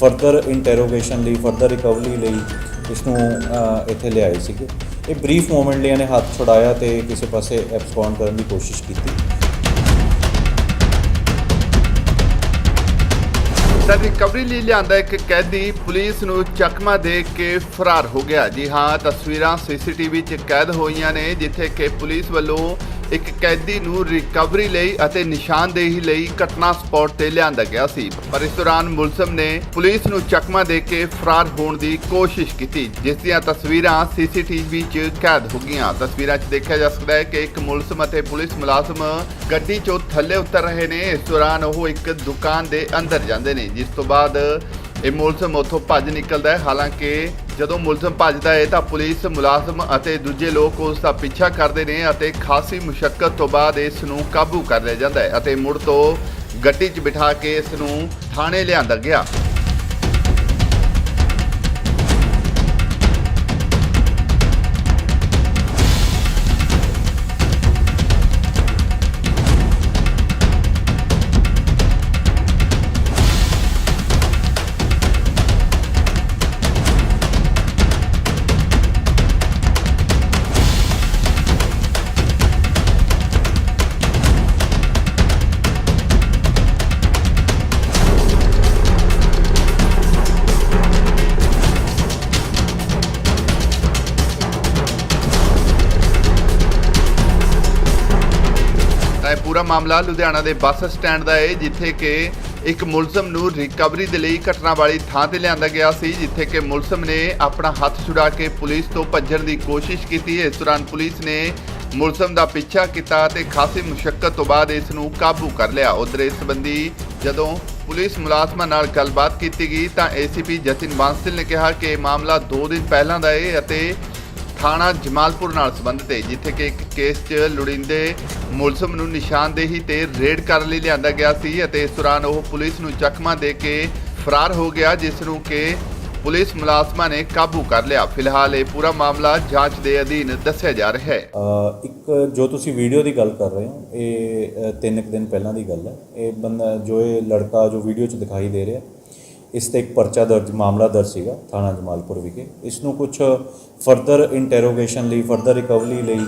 Further interrogation ਲਈ further recovery ਲਈ ਇਸ ਨੂੰ ਇੱਥੇ ਲਿਆਏ ਸੀਗੇ। ਇਹ ਬਰੀਫ ਮੂਮੈਂਟ ਲਈ ਇਹਨੇ ਹੱਥ ਛੁਡਾਇਆ ਤੇ ਕਿਸੇ ਪਾਸੇ ਐਬਸਕੌਂਡ ਕਰਨ ਦੀ ਕੋਸ਼ਿਸ਼ ਕੀਤੀ। ਤਾਂ ਰਿਕਵਰੀ ਲਈ ਲਿਆਂਦਾ ਇੱਕ ਕੈਦੀ ਪੁਲਿਸ ਨੂੰ ਚਕਮਾ ਦੇ ਕੇ ਫਰਾਰ ਹੋ ਗਿਆ। ਜੀ ਹਾਂ, ਤਸਵੀਰਾਂ ਸੀਸੀਟੀਵੀ 'ਚ ਕੈਦ ਹੋਈਆਂ ਨੇ, ਜਿੱਥੇ ਕਿ ਪੁਲਿਸ ਵੱਲੋਂ ਇੱਕ ਕੈਦੀ ਨੂੰ ਰਿਕਵਰੀ ਲਈ ਅਤੇ ਨਿਸ਼ਾਨਦੇਹੀ ਲਈ ਘਟਨਾ ਸਪੌਟ ਤੇ ਲਿਆਂਦਾ ਗਿਆ ਸੀ। ਪਰ ਇਸ ਦੌਰਾਨ ਮੁਲਜ਼ਮ ਨੇ ਪੁਲਿਸ ਨੂੰ ਚਕਮਾ ਦੇ ਕੇ ਫਰਾਰ ਹੋਣ ਦੀ ਕੋਸ਼ਿਸ਼ ਕੀਤੀ, ਜਿਸ ਦੀਆਂ ਤਸਵੀਰਾਂ ਸੀਸੀਟੀਵੀ 'ਚ ਕੈਦ ਹੋ ਗਈਆਂ। ਤਸਵੀਰਾਂ 'ਚ ਦੇਖਿਆ ਜਾ ਸਕਦਾ ਹੈ ਕਿ ਇੱਕ ਮੁਲਜ਼ਮ ਅਤੇ ਪੁਲਿਸ ਮੁਲਾਜ਼ਮ ਗੱਡੀ 'ਚੋਂ ਥੱਲੇ ਉਤਰ ਰਹੇ ਨੇ। ਇਸ ਦੌਰਾਨ ਉਹ ਇੱਕ ਦੁਕਾਨ ਦੇ ਅੰਦਰ ਜਾਂਦੇ ਨੇ, ਜਿਸ ਤੋਂ ਬਾਅਦ ਇਹ ਮੁਲਜ਼ਮ ਉੱਥੋਂ ਭੱਜ ਨਿਕਲਦਾ ਹੈ। ਹਾਲਾਂਕਿ ਜਦੋਂ ਮੁਲਜ਼ਮ ਭੱਜਦਾ ਹੈ ਤਾਂ ਪੁਲਿਸ ਮੁਲਾਜ਼ਮ ਅਤੇ ਦੂਜੇ ਲੋਕ ਉਸ ਦਾ ਪਿੱਛਾ ਕਰਦੇ ਨੇ ਅਤੇ ਖਾਸੀ ਮੁਸ਼ਕਲ ਤੋਂ ਬਾਅਦ ਇਸ ਨੂੰ ਕਾਬੂ ਕਰ ਲਿਆ ਜਾਂਦਾ ਹੈ ਅਤੇ ਮੁੜ ਤੋਂ ਗੱਡੀ 'ਚ ਬਿਠਾ ਕੇ ਇਸ ਨੂੰ ਥਾਣੇ ਲਿਆਂਦਾ ਗਿਆ। ਤਾਂ ਇਹ ਪੂਰਾ ਮਾਮਲਾ ਲੁਧਿਆਣਾ ਦੇ ਬੱਸ ਸਟੈਂਡ ਦਾ ਹੈ ਜਿੱਥੇ ਕਿ ਇੱਕ ਮੁਲਜ਼ਮ ਨੂੰ ਰਿਕਵਰੀ ਦੇ ਲਈ ਘਟਨਾ ਵਾਲੀ ਥਾਂ ਤੇ ਲਿਆਂਦਾ ਗਿਆ ਸੀ, ਜਿੱਥੇ ਕਿ ਮੁਲਜ਼ਮ ਨੇ ਆਪਣਾ ਹੱਥ ਛੁਡਾ ਕੇ ਪੁਲਿਸ ਤੋਂ ਭੱਜਣ ਦੀ ਕੋਸ਼ਿਸ਼ ਕੀਤੀ। ਇਸ ਦੌਰਾਨ ਪੁਲਿਸ ਨੇ ਮੁਲਜ਼ਮ ਦਾ ਪਿੱਛਾ ਕੀਤਾ ਤੇ ਖਾਸੀ ਮੁਸ਼ਕਲ ਤੋਂ ਬਾਅਦ ਇਸ ਨੂੰ ਕਾਬੂ ਕਰ ਲਿਆ। ਉਧਰ ਇਸ ਸੰਬੰਧੀ ਜਦੋਂ ਪੁਲਿਸ ਮੁਲਾਜ਼ਮਾਂ ਨਾਲ ਗੱਲਬਾਤ ਕੀਤੀ ਗਈ ਤਾਂ ਏਸੀਪੀ ਜਤਿਨ ਬਾਂਸਲ ਨੇ ਕਿਹਾ ਕਿ ਇਹ ਮਾਮਲਾ 2 ਦਿਨ ਪਹਿਲਾਂ ਦਾ ਹੈ ਅਤੇ ਥਾਣਾ ਜਮਾਲਪੁਰ ਨਾਲ ਸੰਬੰਧਿਤ ਹੈ ਜਿੱਥੇ ਕਿ ਇੱਕ ਕੇਸ 'ਚ ਲੁੜਿੰਦੇ ਮੁਲਜ਼ਮ ਨੂੰ ਨਿਸ਼ਾਨਦੇਹੀ ਤੇ ਰੇਡ ਕਰਨ ਲਈ ਲਿਆਂਦਾ ਗਿਆ ਸੀ ਅਤੇ ਇਸ ਦੌਰਾਨ ਉਹ ਪੁਲਿਸ ਨੂੰ ਚਕਮਾ ਦੇ ਕੇ ਫਰਾਰ ਹੋ ਗਿਆ ਜਿਸ ਨੂੰ ਕਿ ਪੁਲਿਸ ਮੁਲਾਜ਼ਮਾਂ ਨੇ ਕਾਬੂ ਕਰ ਲਿਆ। ਫਿਲਹਾਲ ਇਹ ਪੂਰਾ ਮਾਮਲਾ ਜਾਂਚ ਦੇ ਅਧੀਨ ਦੱਸਿਆ ਜਾ ਰਿਹਾ ਹੈ। ਅ, ਇੱਕ ਜੋ ਤੁਸੀਂ ਵੀਡੀਓ ਦੀ ਗੱਲ ਕਰ ਰਹੇ ਹੋ ਇਹ ਅ, ਤਿੰਨ ਕੁ ਦਿਨ ਪਹਿਲਾਂ ਦੀ ਗੱਲ ਹੈ। ਇਹ ਬੰਦਾ ਜੋ ਇਹ ਲੜਕਾ ਜੋ ਵੀਡੀਓ 'ਚ ਦਿਖਾਈ ਦੇ ਰਿਹਾ ਇਸ ਤੇ ਇੱਕ ਪਰਚਾ ਦਰਜ ਮਾਮਲਾ ਦਰਜ ਸੀਗਾ ਥਾਣਾ ਜਮਾਲਪੁਰ ਵਿਖੇ। ਇਸ ਨੂੰ ਕੁਝ ਫਰਦਰ ਇੰਟਰੋਗੇਸ਼ਨ ਲਈ ਫਰਦਰ ਰਿਕਵਰੀ ਲਈ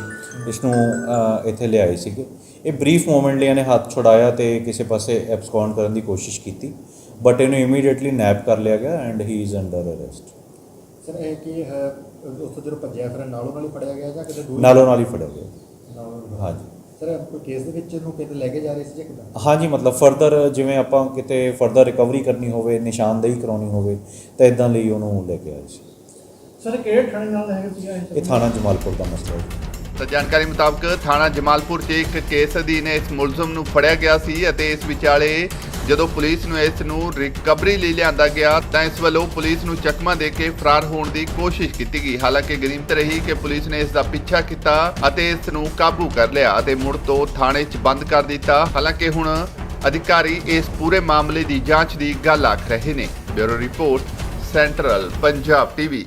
ਇਸ ਨੂੰ ਇੱਥੇ ਲਿਆਏ ਸੀਗੇ। ਇਹ ਬਰੀਫ ਮੂਮੈਂਟ ਲਈ ਇਹਨੇ ਹੱਥ ਛੁਡਾਇਆ ਤੇ ਕਿਸੇ ਪਾਸੇ ਐਬਸਕੌਂਡ ਕਰਨ ਦੀ ਕੋਸ਼ਿਸ਼ ਕੀਤੀ ਬਟ ਇਹਨੂੰ ਇਮੀਡੀਏਟਲੀ ਨੈਪ ਕਰ ਲਿਆ ਗਿਆ and he is under arrest sir ਇਹ ਕੀ ਹੈ? ਉੱਥੋਂ ਜਦੋਂ ਭੱਜਿਆ ਫਿਰ ਨਾਲੋਂ ਨਾਲ ਹੀ ਫੜਿਆ ਗਿਆ ਜਾਂ ਕਿਤੇ ਦੂਰ? ਨਾਲੋਂ ਨਾਲ ਹੀ ਫੜਿਆ ਗਿਆ? ਹਾਂਜੀ। ਸਰ ਕੋਈ ਕੇਸ ਦੇ ਵਿੱਚ ਇਹਨੂੰ ਕਿਤੇ ਲੈ ਕੇ ਜਾ ਰਹੇ ਸੀ ਜਾਂ ਕਿਦਾਂ? ਹਾਂਜੀ ਮਤਲਬ ਫਰਦਰ ਜਿਵੇਂ ਆਪਾਂ ਕਿਤੇ ਫਰਦਰ ਰਿਕਵਰੀ ਕਰਨੀ ਹੋਵੇ ਨਿਸ਼ਾਨਦੇਹੀ ਕਰਾਉਣੀ ਹੋਵੇ ਤਾਂ ਇਦਾਂ ਲਈ ਉਹਨੂੰ ਲੈ ਕੇ ਆਏ ਸੀ। ਸਰ ਕਿਹੜੇ ਥਾਣੇ ਨਾਲ ਲੈ ਕੇ ਸੀਗਾ ਇਹ ਥਾਣਾ ਜਮਾਲਪੁਰ ਦਾ ਮਸਲਾ ਹੈ। ਤਾਂ ਜਾਣਕਾਰੀ ਮੁਤਾਬਕ ਥਾਣਾ ਜਮਾਲਪੁਰ 'ਚ ਇੱਕ ਕੇਸ ਅਧੀਨ ਇਸ ਮੁਲਜ਼ਮ ਨੂੰ ਫੜਿਆ ਗਿਆ ਸੀ ਅਤੇ ਇਸ ਵਿਚਾਲੇ ਜਦੋਂ ਪੁਲਿਸ ਨੂੰ ਇਸ ਨੂੰ ਰਿਕਵਰੀ ਲਈ ਲਿਆਂਦਾ ਗਿਆ ਤਾਂ ਇਸ ਵੱਲੋਂ ਪੁਲਿਸ ਨੂੰ ਚਕਮਾ ਦੇ ਕੇ ਫਰਾਰ ਹੋਣ ਦੀ ਕੋਸ਼ਿਸ਼ ਕੀਤੀ ਗਈ। ਹਾਲਾਂਕਿ ਗਨੀਮਤ ਰਹੀ ਕਿ ਪੁਲਿਸ ਨੇ ਇਸ ਦਾ ਪਿੱਛਾ ਕੀਤਾ ਅਤੇ ਇਸ ਨੂੰ ਕਾਬੂ ਕਰ ਲਿਆ ਅਤੇ ਮੁੜ ਤੋਂ ਥਾਣੇ 'ਚ ਬੰਦ ਕਰ ਦਿੱਤਾ। ਹਾਲਾਂਕਿ ਹੁਣ ਅਧਿਕਾਰੀ ਇਸ ਪੂਰੇ ਮਾਮਲੇ ਦੀ ਜਾਂਚ ਦੀ ਗੱਲ ਆਖ ਰਹੇ ਨੇ। Bureau report, central Punjab TV.